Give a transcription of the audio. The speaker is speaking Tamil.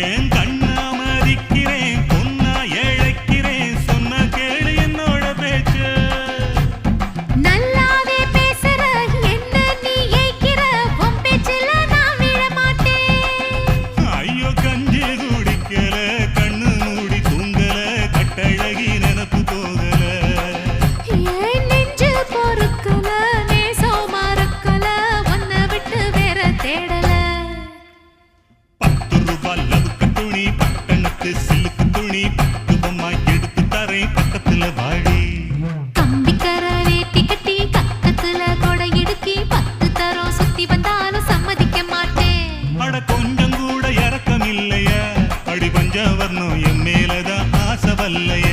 ஏன் கண்ணா துணி பட்டணத்து சில்லுக்கு துணி பட்டு பொம்மா எடுத்து தரை பக்கத்துல வாழி. கம்பிக்கர வேட்டி கட்டி கக்கத்துல கொடை இடுக்கி பத்து தரோ சுத்தி வந்தாலும் சம்மதிக்க மாட்டேன். அட மேலதான் ஆசை வல்லைய.